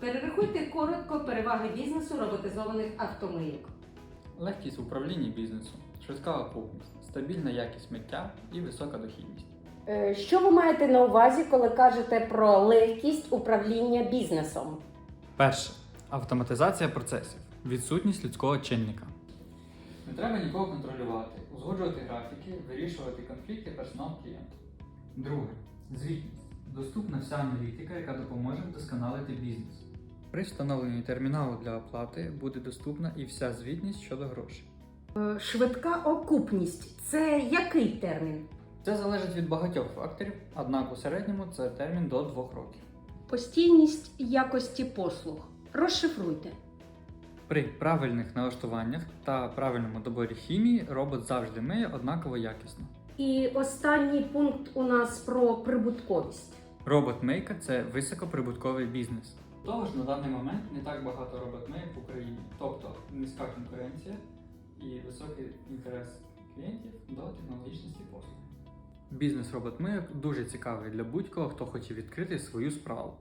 Перерахуйте коротко переваги бізнесу роботизованих автомийок. Легкість в управлінні бізнесу, швидка окупність, стабільна якість миття і висока дохідність. Е, Що ви маєте на увазі, коли кажете про легкість управління бізнесом? Перше. Автоматизація процесів. Відсутність людського чинника. Не треба нікого контролювати, узгоджувати графіки, вирішувати конфлікти персонал клієнта. Друге. Звітність. Доступна вся аналітика, яка допоможе вдосконалити бізнес. При встановленні терміналу для оплати буде доступна і вся звітність щодо грошей. Е, Швидка окупність це який термін? Це залежить від багатьох факторів, однак у середньому це термін до 2 років. Постійність якості послуг. Розшифруйте. При правильних налаштуваннях та правильному доборі хімії робот завжди миє однаково якісно. І останній пункт у нас про прибутковість. Робот-мейка це високоприбутковий бізнес. Того ж на даний момент не так багато робить ми в Україні, тобто низька конкуренція і високий інтерес клієнтів до технологічності послуг. Бізнес робот-мейок дуже цікавий для будь-кого, хто хоче відкрити свою справу.